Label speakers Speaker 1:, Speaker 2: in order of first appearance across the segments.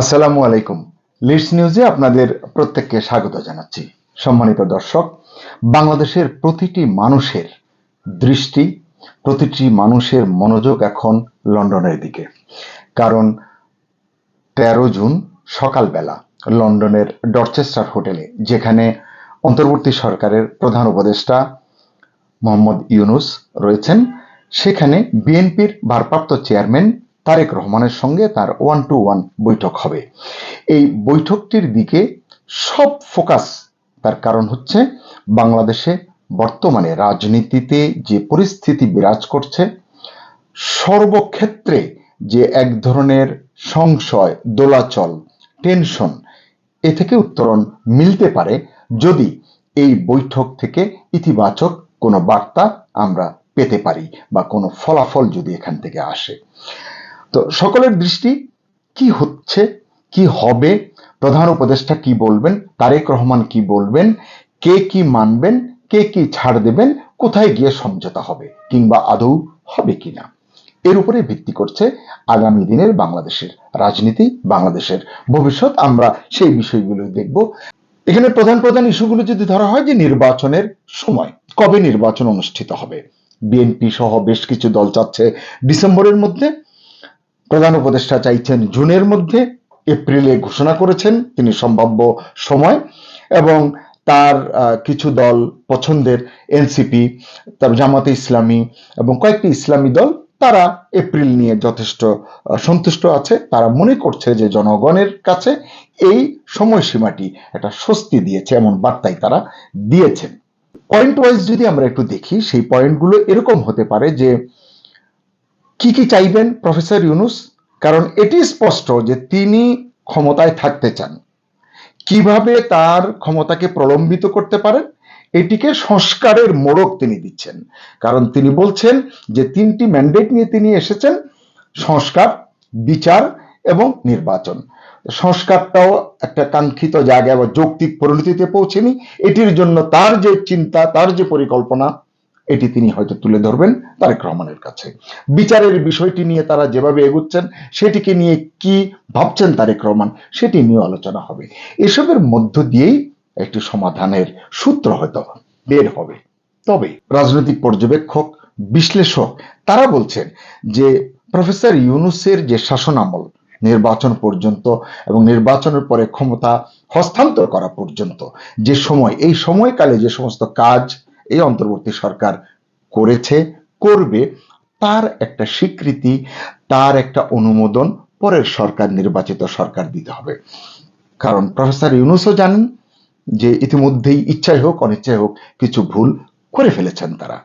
Speaker 1: আসসালামু আলাইকুম। লিডস নিউজে আপনাদের প্রত্যেককে স্বাগত জানাচ্ছি। সম্মানিত দর্শক, বাংলাদেশের প্রতিটি মানুষের দৃষ্টি, প্রতিটি মানুষের মনোযোগ এখন লন্ডনের দিকে। কারণ তেরো জুন সকালবেলা লন্ডনের ডরচেস্টার হোটেলে, যেখানে অন্তর্বর্তী সরকারের প্রধান উপদেষ্টা মোহাম্মদ ইউনুস রয়েছেন, সেখানে বিএনপির ভারপ্রাপ্ত চেয়ারম্যান তারেক রহমানের সঙ্গে তার ওয়ান টু ওয়ান বৈঠক হবে। এই বৈঠকটির দিকে সব ফোকাস তার কারণ হচ্ছে বাংলাদেশে বর্তমানে রাজনীতিতে যে পরিস্থিতি বিরাজ করছে, সর্বক্ষেত্রে যে এক ধরনের সংশয়, দোলাচল, টেনশন, এ থেকে উত্তরণ মিলতে পারে যদি এই বৈঠক থেকে ইতিবাচক কোনো বার্তা আমরা পেতে পারি বা কোনো ফলাফল যদি এখান থেকে আসে। তো সকলের দৃষ্টি, কি হচ্ছে, কি হবে, প্রধান উপদেষ্টা কি বলবেন, তারেক রহমান কি বলবেন, কে কি মানবেন, কে কি ছাড় দেবেন, কোথায় গিয়ে সমঝোতা হবে, কিংবা আদৌ হবে কিনা? এর উপরে ভিত্তি করছে আগামী দিনের বাংলাদেশের রাজনীতি, বাংলাদেশের ভবিষ্যৎ। আমরা সেই বিষয়গুলো দেখব। এখানে প্রধান প্রধান ইস্যুগুলো যদি ধরা হয় যে নির্বাচনের সময়, কবে নির্বাচন অনুষ্ঠিত হবে? বিএনপি সহ বেশ কিছু দল চাচ্ছে ডিসেম্বরের মধ্যে। প্রধান উপদেষ্টা চাইছেন জুনের মধ্যে এপ্রিলে ঘোষণা করেছেন তিনি সম্ভাব্য সময় এবং তার কিছু দল পছন্দের এনসিপি তার জামাতে ইসলামী এবং কয়েকটি ইসলামী দল, তারা এপ্রিল নিয়ে যথেষ্ট সন্তুষ্ট আছে। তারা মনে করছে যে জনগণের কাছে এই সময়সীমাটি একটা স্বস্তি দিয়েছে এমন বার্তাই তারা দিয়েছেন। পয়েন্ট ওয়াইজ যদি আমরা একটু দেখি, সেই পয়েন্টগুলো এরকম হতে পারে যে কি কি চাইবেন, প্রফেসর ইউনুস? কারণ এটি স্পষ্ট যে তিনি ক্ষমতায় থাকতে চান। কীভাবে তার ক্ষমতাকে প্রলম্বিত করতে পারেন, এটিকে সংস্কারের মোড়ক তিনি দিচ্ছেন। কারণ তিনি বলছেন যে তিনটি ম্যান্ডেট নিয়ে তিনি এসেছেন, সংস্কার, বিচার এবং নির্বাচন। সংস্কারটাও একটা কাঙ্ক্ষিত জায়গায় বা যৌক্তিক পরিণতিতে পৌঁছেনি। এটির জন্য তার যে চিন্তা, তার যে পরিকল্পনা এটি তিনি হয়তো তুলে ধরবেন তারেক রহমানের কাছে। বিচারের বিষয়টি নিয়ে তারা যেভাবে এগুচ্ছেন, সেটিকে নিয়ে কি ভাবছেন তারেক রহমান, সেটি নিয়ে আলোচনা হবে। এসবের মধ্য দিয়েই একটি সমাধানের সূত্র হয়তো বের হবে। তবে রাজনৈতিক পর্যবেক্ষক, বিশ্লেষক, তারা বলছেন যে প্রফেসর ইউনুসের যে শাসন আমল নির্বাচন পর্যন্ত এবং নির্বাচনের পরে ক্ষমতা হস্তান্তর করা পর্যন্ত, যে সময়, এই সময়কালে যে সমস্ত কাজ এই অন্তর্বর্তী সরকার করেছে, করবে, তার একটা স্বীকৃতি, তার একটা অনুমোদন পরের সরকার, নির্বাচিত সরকার দিতে হবে। কারণ প্রফেসর ইউনুসও জানেন যে ইতিমধ্যেই ইচ্ছাই হোক, অনিচ্ছাই হোক, কিছু ভুল করে ফেলেছেন তারা।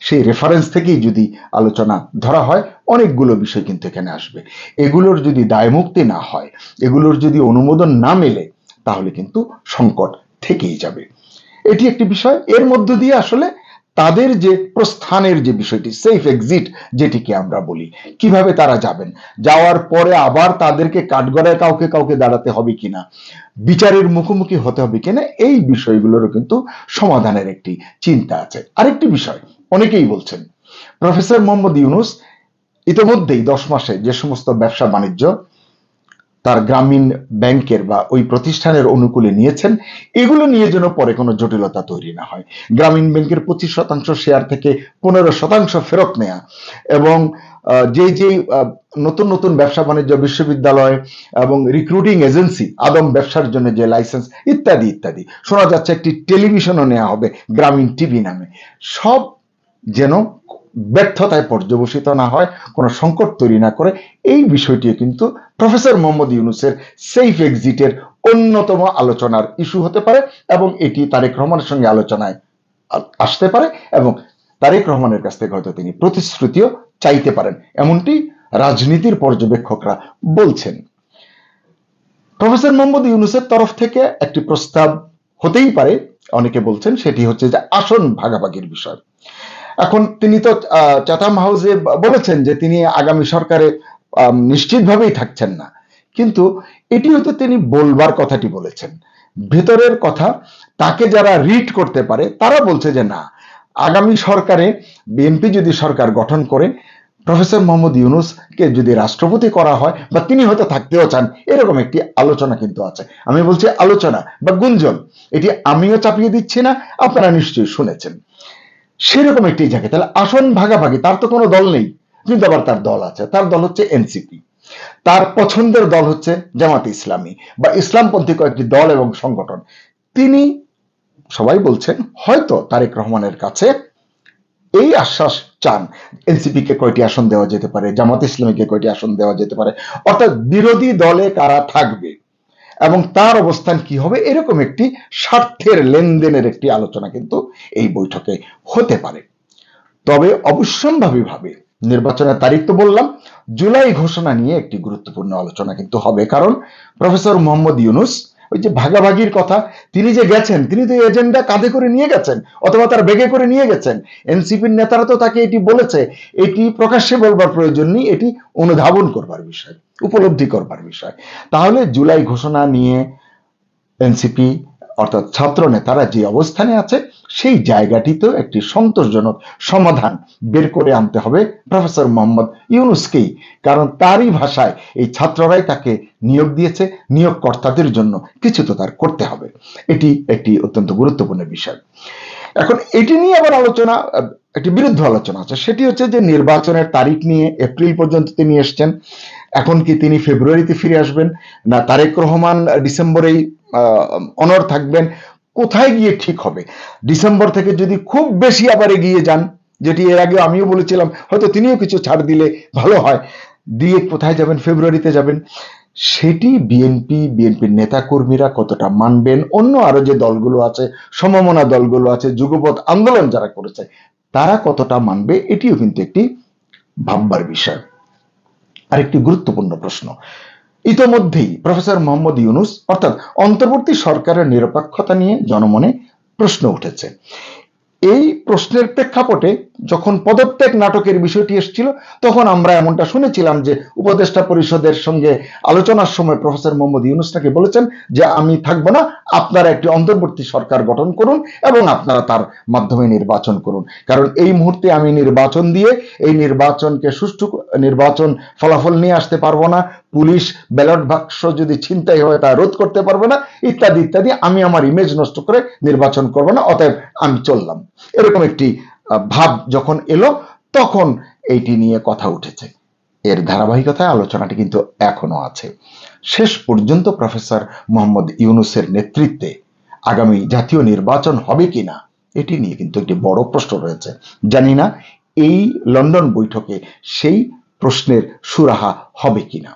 Speaker 1: সেই রেফারেন্স থেকেই যদি আলোচনা ধরা হয়, অনেকগুলো বিষয় কিন্তু এখানে আসবে। এগুলোর যদি দায়মুক্তি না হয়, এগুলোর যদি অনুমোদন না মেলে, তাহলে কিন্তু সংকট থেকেই যাবে। এটি একটি বিষয়। এর মধ্য দিয়ে আসলে তাদের যে প্রস্থানের যে বিষয়টি সেফ এক্সিট যেটিকে আমরা বলি, কীভাবে তারা যাবেন? যাওয়ার পরে আবার তাদেরকে কাঠগড়ায় কাউকে কাউকে দাঁড়াতে হবে কিনা? বিচারের মুখোমুখি হতে হবে কিনা? এই বিষয়গুলোরও কিন্তু সমাধানের একটি চিন্তা আছে। আরেকটি বিষয়, অনেকেই বলছেন, প্রফেসর মোহাম্মদ ইউনুস ইতিমধ্যেই দশ মাসে যে সমস্ত ব্যবসা বাণিজ্য তার গ্রামীণ ব্যাংকের বা ওই প্রতিষ্ঠানের অনুকূলে নিয়েছেন। এগুলো নিয়ে যেন পরে কোনো জটিলতা তৈরি না হয়। গ্রামীণ ব্যাংকের পঁচিশ শতাংশ শেয়ার থেকে পনেরো শতাংশ ফেরত নেয়া এবং যে যে নতুন নতুন ব্যবসা বাণিজ্য বিশ্ববিদ্যালয় এবং রিক্রুটিং এজেন্সি আদম ব্যবসার জন্য যে লাইসেন্স ইত্যাদি ইত্যাদি। শোনা যাচ্ছে একটি টেলিভিশনও নেওয়া হবে গ্রামীণ টিভি নামে। সব যেন ব্যর্থতায় পর্যবসিত না হয়, কোনো সংকট তৈরি না করে, এই বিষয়টি কিন্তু প্রফেসর মোহাম্মদ ইউনুসের সেফ এক্সিটের অন্যতম আলোচনার ইস্যু হতে পারে এবং এটি তারেক রহমানের সঙ্গে আলোচনায় আসতে পারে এবং তারেক রহমানের কাছ থেকে হয়তো তিনি প্রতিশ্রুতিও চাইতে পারেন। এমনটি রাজনীতির পর্যবেক্ষকরা বলছেন। প্রফেসর মোহাম্মদ ইউনুসের তরফ থেকে একটি প্রস্তাব হতেই পারে, অনেকে বলছেন সেটি হচ্ছে যে আসন ভাগাভাগির বিষয়। এখন তিনি তো চাতাম হাউসে বলেছেন যে তিনি আগামী সরকারে নিশ্চিতভাবেই থাকছেন না। কিন্তু এটি হয়তো তিনি বলবার কথাটি বলেছেন। ভেতরের কথা, তাকে যারা রিড করতে পারে, তারা বলছে যে না, আগামী সরকারে বিএনপি যদি সরকার গঠন করে, প্রফেসর মোহাম্মদ ইউনুসকে যদি রাষ্ট্রপতি করা হয়, বা তিনি হয়তো থাকতেও চান, এরকম একটি আলোচনা কিন্তু আছে। আমি বলছি আলোচনা বা গুঞ্জন, এটি আমিও চাপিয়ে দিচ্ছি না, আপনারা নিশ্চয়ই শুনেছেন। সেরকম একটি জায়গায়। তাহলে আসন ভাগাভাগি, তার তো কোনো দল নেই, কিন্তু আবার তার দল আছে। তার দল হচ্ছে এনসিপি। তার পছন্দের দল হচ্ছে জামাত ইসলামী বা ইসলামপন্থী কয়েকটি দল এবং সংগঠন। তিনি, সবাই বলছেন, হয়তো তারেক রহমানের কাছে এই আশ্বাস চান এনসিপি কে কয়টি আসন দেওয়া যেতে পারে, জামাত ইসলামীকে কয়টি আসন দেওয়া যেতে পারে। অর্থাৎ বিরোধী দলে কারা থাকবে? এবং তার অবস্থান কি হবে? এরকম একটি স্বার্থের লেনদেনের একটি আলোচনা কিন্তু এই বৈঠকে হতে পারে। তবে অবশ্যম্ভাবী ভাবে নির্বাচনের তারিখ তো বললাম, জুলাই ঘোষণা নিয়ে একটি গুরুত্বপূর্ণ আলোচনা কিন্তু হবে। কারণ প্রফেসর মোহাম্মদ ইউনুস ওই যে ভাগাভাগির কথা, তিনি যে গেছেন, তিনি তো এজেন্ডা কাঁধে করে নিয়ে গেছেন, অথবা তার বেগে করে নিয়ে গেছেন। এনসিপির নেতারা তো তাকে এটি বলেছে, এটি প্রকাশ্যে বলবার প্রয়োজন নেই, এটি অনুধাবন করবার বিষয়, উপলব্ধি করবার বিষয়। তাহলে জুলাই ঘোষণা নিয়ে এনসিপি অর্থাৎ ছাত্র নেতারা যে অবস্থানে আছে, সেই জায়গাটিতেও একটি সন্তোষজনক সমাধান বের করে আনতে হবে প্রফেসর মোহাম্মদ ইউনুসকেই। কারণ তারই ভাষায় এই ছাত্ররাই তাকে নিয়োগ দিয়েছে, নিয়োগকর্তাদের জন্য কিছু তো তার করতে হবে। এটি একটি অত্যন্ত গুরুত্বপূর্ণ বিষয়। এখন এটি নিয়ে আবার আলোচনা, একটি বিরুদ্ধ আলোচনা আছে। সেটি হচ্ছে যে নির্বাচনের তারিখ নিয়ে এপ্রিল পর্যন্ত তিনি এসছেন। এখন কি তিনি ফেব্রুয়ারিতে ফিরে আসবেন? না তারেক রহমান ডিসেম্বরেই অনর থাকবেন, কোথায় গিয়ে ঠিক হবে? ডিসেম্বর থেকে যদি খুব বেশি আবার এগিয়ে যান, যেটি এর আগে আমিও বলেছিলাম, হয়তো তিনিও কিছু ছাড় দিলে ভালো হয়। দিয়ে কোথায় যাবেন? ফেব্রুয়ারিতে যাবেন। সেটি বিএনপি বিএনপির নেতা কর্মীরা কতটা মানবেন? অন্য আরও যে দলগুলো আছে, সমমনা দলগুলো আছে, যুগপৎ আন্দোলন যারা করেছে, তারা কতটা মানবে? এটিও কিন্তু একটি ভাববার বিষয়। আরেকটি গুরুত্বপূর্ণ প্রশ্ন। ইতোমধ্যেই প্রফেসর মোহাম্মদ ইউনুস, অর্থাৎ অন্তর্বর্তী সরকারের নিরপেক্ষতা নিয়ে জনমনে প্রশ্ন উঠেছে। এই প্রশ্নের প্রেক্ষাপটে যখন পদত্যাগ নাটকের বিষয়টি এসেছিল, তখন আমরা এমনটা শুনেছিলাম যে উপদেষ্টা পরিষদের সঙ্গে আলোচনার সময় প্রফেসর মোহাম্মদ ইউনুস তাকে বলেছেন যে, আমি থাকব না, আপনারা একটি অন্তর্বর্তী সরকার গঠন করুন এবং আপনারা তার মাধ্যমে নির্বাচন করুন। কারণ এই মুহূর্তে আমি নির্বাচন দিয়ে এই নির্বাচনকে সুষ্ঠু, নির্বাচন ফলাফল নিয়ে আসতে পারব না। পুলিশ ব্যালট বাক্স যদি ছিনতাই হয় তা রোধ করতে পারবে না, ইত্যাদি ইত্যাদি, আমি আমার ইমেজ নষ্ট করে নির্বাচন করব না, অতএব আমি চললাম। এরকম একটি ভাব যখন এলো, তখন এইটি নিয়ে কথা উঠেছে। এর ধারাবাহিকতায় আলোচনাটি কিন্তু এখনও আছে। শেষ পর্যন্ত প্রফেসর মোহাম্মদ ইউনুসের নেতৃত্বে আগামী জাতীয় নির্বাচন হবে কিনা, এটি নিয়ে কিন্তু একটি বড় প্রশ্ন রয়েছে। জানি না এই লন্ডন বৈঠকে সেই প্রশ্নের সুরাহা হবে কিনা।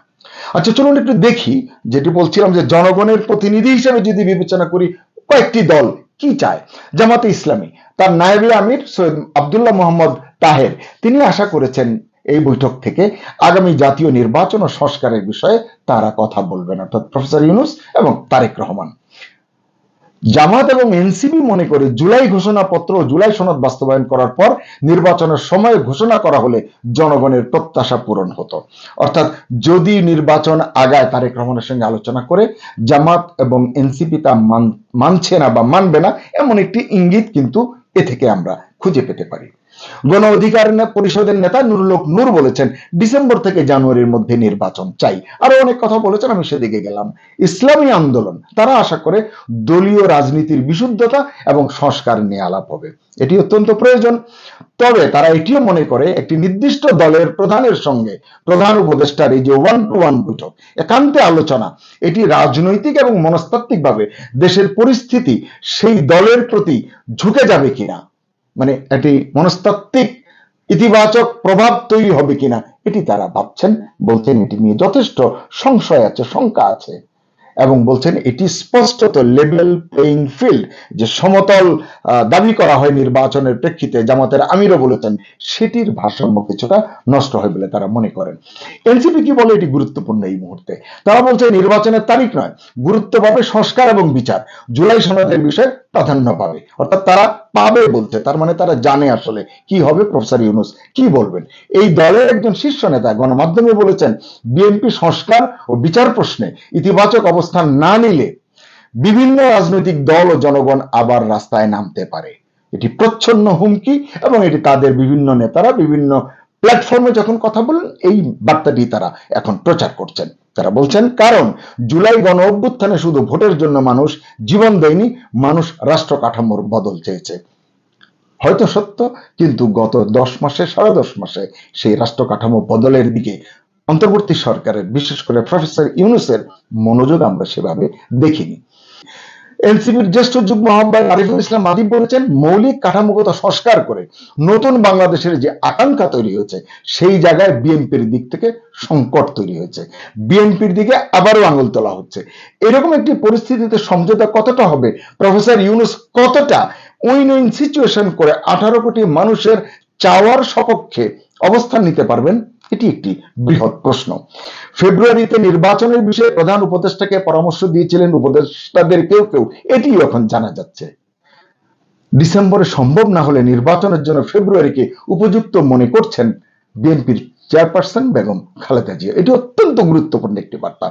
Speaker 1: আচ্ছা চলুন একটু দেখি, যেটি বলছিলাম যে জনগণের প্রতিনিধি হিসেবে যদি বিবেচনা করি, কয়েকটি দল কি চায়? জামাতে ইসলামী, তার নায়েবে আমির সৈয়দ আবদুল্লাহ মোহাম্মদ তাহের। তিনি আশা করেছেন এই বৈঠক থেকে আগামী জাতীয় নির্বাচন ও সংস্কারের বিষয়ে তারা কথা বলবেন, অর্থাৎ প্রফেসর ইউনুস এবং তারেক রহমান। জামাত এবং এনসিপি মনে করে জুলাই ঘোষণাপত্র ও জুলাই সনদ বাস্তবায়ন করার পর নির্বাচনের সময় ঘোষণা করা হলে জনগণের প্রত্যাশা পূরণ হতো। অর্থাৎ যদি নির্বাচন আগায় তারেক রহমানের সঙ্গে আলোচনা করে, জামাত এবং এনসিপি তা মান- মানছে না বা মানবে না, এমন একটি ইঙ্গিত কিন্তু এ থেকে আমরা খুঁজে পেতে পারি। গণ অধিকার পরিষদের নেতা নুরুল হক নূর বলেছেন, ডিসেম্বর থেকে জানুয়ারির মধ্যে নির্বাচন চাই। আরও অনেক কথা বলেছেন, আমি সেদিকে গেলাম। ইসলামী আন্দোলন, তারা আশা করে দলীয় রাজনীতির বিশুদ্ধতা এবং সংস্কার নিয়ে আলাপ হবে। এটি অত্যন্ত প্রয়োজন। তবে তারা এটিও মনে করে, একটি নির্দিষ্ট দলের প্রধানের সঙ্গে প্রধান উপদেষ্টার এই যে ওয়ান টু ওয়ান বৈঠক, একান্তে আলোচনা, এটি রাজনৈতিক এবং মনস্তাত্ত্বিকভাবে দেশের পরিস্থিতি সেই দলের প্রতি ঝুঁকে যাবে কিনা। মানে একটি মনস্তাত্ত্বিক ইতিবাচক প্রভাব তৈরি হবে কিনা, এটি তারা ভাবছেন। বলছেন, এটি নিয়ে যথেষ্ট সংশয় আছে, শঙ্কা আছে। এবং বলছেন, এটি স্পষ্টত লেভেল প্লেইং ফিল্ড যে সমতল দাবি করা হয় নির্বাচনের প্রেক্ষিতে, জামাতের আমিরও বলেছেন, সেটির ভারসাম্য কিছুটা নষ্ট হয় বলে তারা মনে করেন। এনসিপি কি বলে এটি গুরুত্বপূর্ণ এই মুহূর্তে? তারা বলছে, নির্বাচনের তারিখ নয়, গুরুত্ব পাবে সংস্কার এবং বিচার। জুলাই সনদের বিষয়ে প্রাধান্য পাবে। অর্থাৎ তারা পাবে বলছে, তার মানে তারা জানে আসলে কি হবে প্রফেসর ইউনুস, কি বলবেন? এই দলের একজন শীর্ষ নেতা গণমাধ্যমে বলেছেন, বিএনপি সংস্কার ও বিচার প্রশ্নে ইতিবাচক অবস্থান না নিলে বিভিন্ন রাজনৈতিক দল ও জনগণ আবার রাস্তায় নামতে পারে। এটি প্রচ্ছন্ন হুমকি এবং এটি তাদের বিভিন্ন নেতারা বিভিন্ন প্ল্যাটফর্মে যখন কথা বলেন এই বার্তাটি তারা এখন প্রচার করছেন। তারা বলছেন, কারণ জুলাই গণ অভ্যুত্থানে শুধু ভোটের জন্য মানুষ জীবন দেয়নি, মানুষ রাষ্ট্র কাঠামোর বদল চেয়েছে। হয়তো সত্য, কিন্তু গত দশ মাসে, সাড়ে দশ মাসে সেই রাষ্ট্র কাঠামো বদলের দিকে অন্তর্বর্তী সরকারের, বিশেষ করে প্রফেসর ইউনুসের মনোযোগ আমরা সেভাবে দেখিনি। এনসিপির জ্যেষ্ঠ যুগ্ম আহ্বায়ক আরিফুল ইসলাম আদিব বলেছেন, মৌলিক কাঠামোগত সংস্কার করে নতুন বাংলাদেশের যে আকাঙ্ক্ষা তৈরি হয়েছে, সেই জায়গায় বিএনপির দিক থেকে সংকট তৈরি হয়েছে। বিএনপির দিকে আবারও আঙুল তোলা হচ্ছে। এরকম একটি পরিস্থিতিতে সমঝোতা কতটা হবে? প্রফেসর ইউনুস কতটা উইন উইন সিচুয়েশন করে আঠারো কোটি মানুষের চাওয়ার সপক্ষে অবস্থান নিতে পারবেন? এটি একটি বৃহৎ প্রশ্ন। ফেব্রুয়ারিতে নির্বাচনের বিষয়ে প্রধান উপদেষ্টাকে পরামর্শ দিয়েছিলেন উপদেষ্টাদের কেউ কেউ এটিও এখন জানা যাচ্ছে। ডিসেম্বরে সম্ভব না হলে নির্বাচনের জন্য ফেব্রুয়ারিকে উপযুক্ত মনে করছেন বিএনপির চেয়ারপারসন বেগম খালেদা জিয়া। এটি অত্যন্ত গুরুত্বপূর্ণ একটি বার্তা।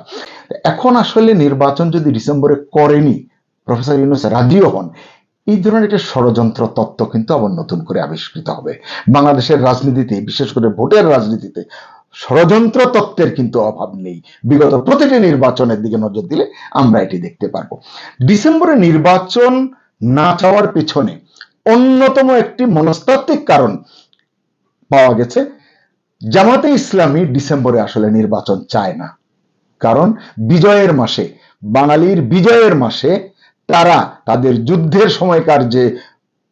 Speaker 1: এখন আসলে নির্বাচন যদি ডিসেম্বরে করেনি, প্রফেসর ইউনুস রাজিও হন এই ধরনের একটা ষড়যন্ত্র তত্ত্ব কিন্তু আবার নতুন করে আবিষ্কৃত হবে। বাংলাদেশের রাজনীতিতে, বিশেষ করে ভোটের রাজনীতিতে ষড়যন্ত্র তত্ত্বের কিন্তু অভাব নেই। বিগত প্রতিটি নির্বাচনের দিকে নজর দিলে আমরা এটি দেখতে পারব। ডিসেম্বরে নির্বাচন না চাওয়ার পেছনে অন্যতম একটি মনস্তাত্ত্বিক কারণ পাওয়া গেছে, জামাতে ইসলামী ডিসেম্বরে আসলে নির্বাচন চায় না। কারণ বিজয়ের মাসে, বাঙালির বিজয়ের মাসে তারা তাদের যুদ্ধের সময়কার যে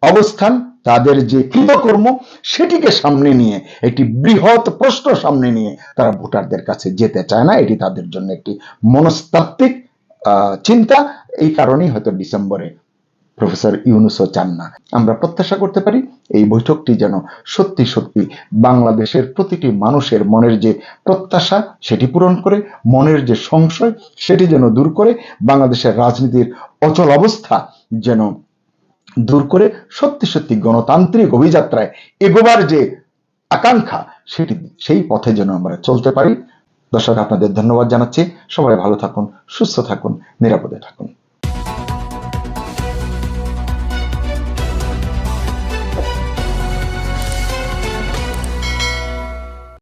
Speaker 1: অবস্থান, তাদের যে কৃতকর্ম, সেটিকে সামনে নিয়ে, একটি বৃহৎ প্রশ্ন সামনে নিয়ে তারা ভোটারদের কাছে যেতে চায় না। এটি তাদের জন্য একটি মনস্তাত্ত্বিক চিন্তা। এই কারণেই হয়তো ডিসেম্বরে প্রফেসর ইউনুসও চান না। আমরা প্রত্যাশা করতে পারি এই বৈঠকটি যেন সত্যি সত্যি বাংলাদেশের প্রতিটি মানুষের মনের যে প্রত্যাশা সেটি পূরণ করে, মনের যে সংশয় সেটি যেন দূর করে, বাংলাদেশের রাজনীতির অচল অবস্থা যেন দূর করে, সত্যি সত্যি গণতান্ত্রিক অভিযাত্রায় এগোবার যে আকাঙ্ক্ষা সেটি সেই পথে যেন আমরা চলতে পারি। দর্শক, আপনাদের ধন্যবাদ জানাচ্ছি। সবাই ভালো থাকুন, সুস্থ থাকুন, নিরাপদে থাকুন।